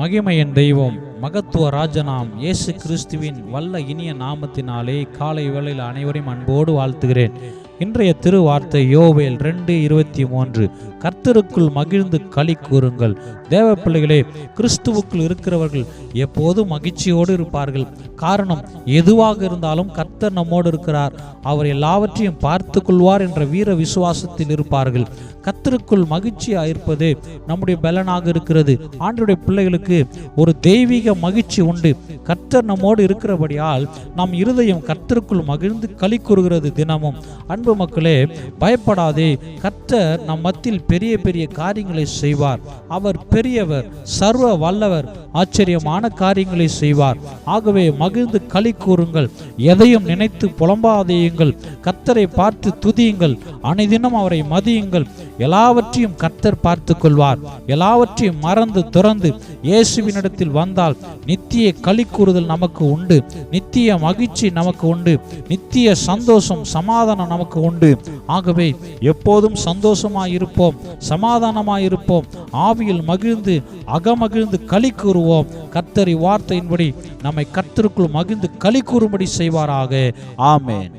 மகிமையின் தெய்வம் மகத்துவ ராஜனாம் இயேசு கிறிஸ்துவின் வல்ல இனிய நாமத்தினாலே காலை வேளையில் அனைவரையும் அன்போடு வாழ்த்துகிறேன். இன்றைய திருவார்த்தை யோவேல் ரெண்டு இருபத்தி மூன்று. கர்த்தருக்குள் மகிழ்ந்து களி கூறுங்கள். தேவ பிள்ளைகளே கிறிஸ்துவுக்குள் இருக்கிறவர்கள் எப்போதும் மகிழ்ச்சியோடு இருப்பார்கள். காரணம் எதுவாக இருந்தாலும் கர்த்தர் நம்மோடு இருக்கிறார். அவர் எல்லாவற்றையும் பார்த்து கொள்வார் என்ற வீர விசுவாசத்தில் இருப்பார்கள். கர்த்தருக்குள் மகிழ்ச்சியாக இருப்பது நம்முடைய பலனாக இருக்கிறது. ஆண்டுடைய பிள்ளைகளுக்கு ஒரு தெய்வீக மகிழ்ச்சி உண்டு. கர்த்தர் நம்மோடு இருக்கிறபடியால் நம் இருதயம் கர்த்தருக்குள் மகிழ்ந்து களி கூறுகிறது தினமும். அன்பு மக்களே பயப்படாதே. கர்த்தர் நம் மத்தியில் பெரிய பெரிய காரியங்களை செய்வார். அவர் பெரியவர் சர்வ வல்லவர் ஆச்சரியமான காரியங்களை செய்வார். ஆகவே மகிழ்ந்து களி கூறுங்கள். எதையும் நினைத்து புலம்பாதேயுங்கள் கர்த்தரை பார்த்து துதியுங்கள். அனைதினம் அவரை மதியுங்கள். எல்லாவற்றையும் கர்த்தர் பார்த்து கொள்வார் எல்லாவற்றையும் மறந்து துறந்து இயேசுவினிடத்தில் வந்தால் நித்திய களி கூறுதல் நமக்கு உண்டு. நித்திய மகிழ்ச்சி நமக்கு உண்டு. நித்திய சந்தோஷம் சமாதானம் நமக்கு உண்டு. ஆகவே எப்போதும் சந்தோஷமாய் இருப்போம் சமாதானமாய் இருப்போம் ஆவியில் மகிழ்ந்து அகமகிழ்ந்து களி கூறுவோம். கத்தரி வார்த்தையின்படி நம்மை கத்தருக்குள் மகிழ்ந்து களி கூறும்படி செய்வாராக. ஆமேன்.